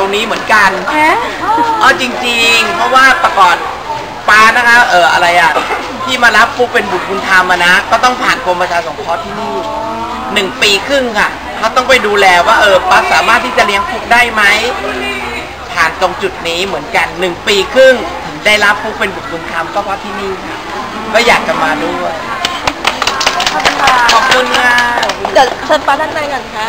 รงนี้เหมือนกันแหมเออจริง ๆ เพราะว่าประก่อนปานะคะ เอออะไรอะที่มารับปุ๊บเป็นบุตรบุญธรรมอะนะ ก็ต้องผ่านกรมประชาสงเคราะห์ที่นี่หนึ่งปีครึ่งค่ะเขาต้องไปดูแลว่าเออป้าสามารถที่จะเลี้ยงปุ๊กได้ไหมผ่านตรงจุดนี้เหมือนกันหนึ่งปีครึ่งถึงได้รับปุ๊กเป็นบุตรบุญธรรมก็เพราะที่นี่ค่ะก็อยากจะมาด้วยขอบคุณค่ะ เดี๋ยวเชิญป้าด้านในกันค่ะ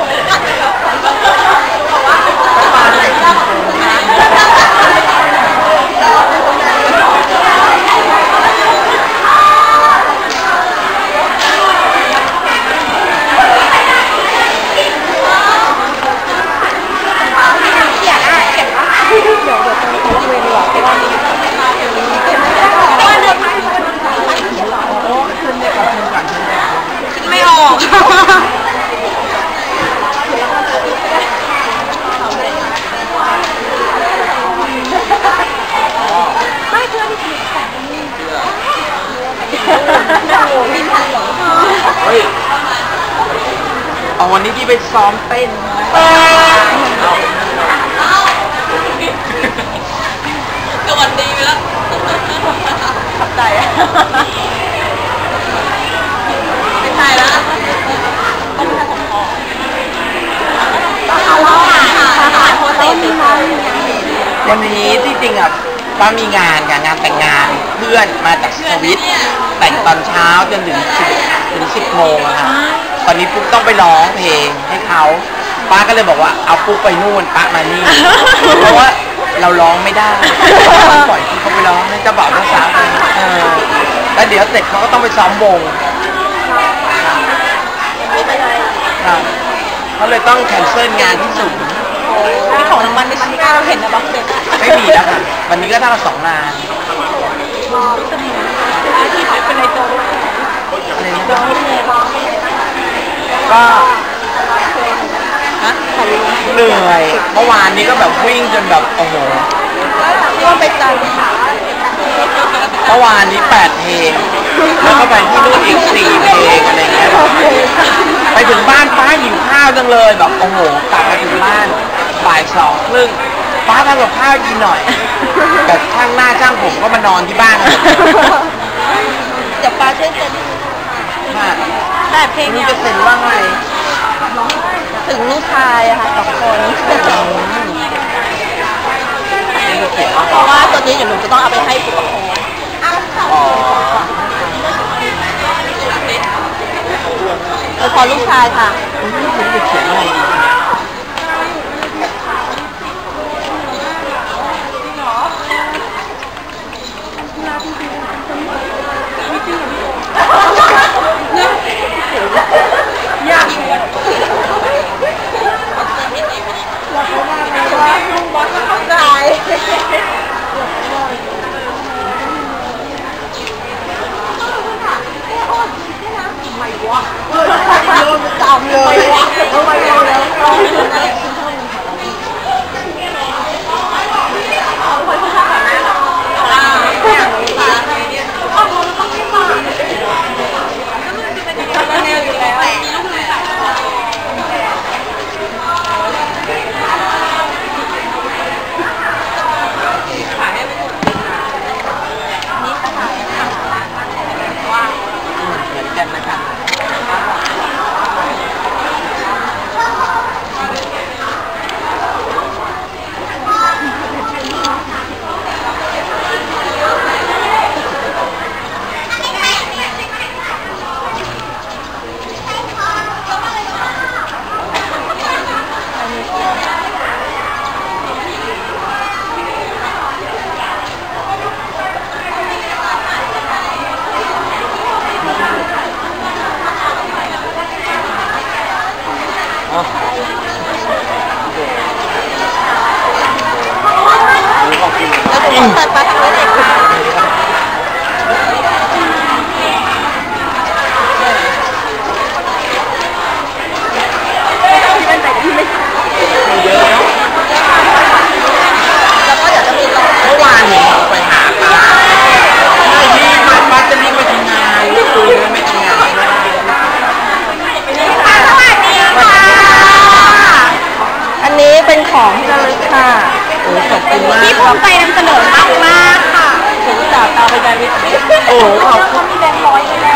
เฮ้ยเอาวันนี้ที่ไปซ้อมเต้นมาก็วันดีไปแล้วขับใจอะไม่ใช่ละต้องทำของต้องเอาหาหาโพสต์ติดวันนี้ที่จริงอะป้ามีงานค่ะงานแต่งงานเพื่อนมาจากสวิตแต่งตอนเช้าจนถึงสิบถึง สิบโมงอะค่ะตอนนี้ปุ๊กต้องไปร้องเพลงให้เขาป้าก็เลยบอกว่าเอาปุ๊กไปนู่นป้ามานี่เพราะว่าเราร้องไม่ได้ต้องปล่อยที่เขาไปร้องให้เจ้าบ่าวเจ้าสาวไปเออแล้วเดี๋ยวเสร็จเขาก็ต้องไปซ้อมวงไม่เป็นไรค่ะเขาเลยต้องแคนเซิลงานที่สูงมีของรางวัลในชิ้นเราเห็นนะบล็อกเด็กไม่มีแล้วค่ะวันนี้ก็เท่ากับสองงานที่เป็นในตัว อะไรนะร้องเพลงก็ฮะเหนื่อยเมื่อวานนี้ก็แบบวิ่งจนแบบโอ้โหก็ไปจันเมื่อวานนี้แปดเพลงแล้วก็ไปที่นู่นอีกสี่เพลงอะไรเงี้ยไปถึงบ้านป้าหิวข้าวจังเลยแบบโอ้โหกลับมาถึงบ้านบ่ายสองครึ่งป้าทำกับข้าวกินหน่อย แต่ช่างหน้าช่างผมก็มานอนที่บ้านกันหมด เดี๋ยวป้าช่วยเซ็น ค่ะ แต่เพลงนี่เนี้ยจะเซ็นว่าไงถึงลูกชายอะค่ะสองคนเพราะว่าตัวนี้เดี๋ยวหนูจะต้องเอาไปให้ผู้ปกครองอ๋อเออพอลูกชายค่ะคุณจะเขียนอะไร ของที่ระลึกค่ะโอ้ขอบคุณมากที่ภูมิใจนำเสนอมากมากค่ะถึงจากตาไปใจวิทย์โอ้ขอบคุณมีแบงค์ร้อยเลยนะ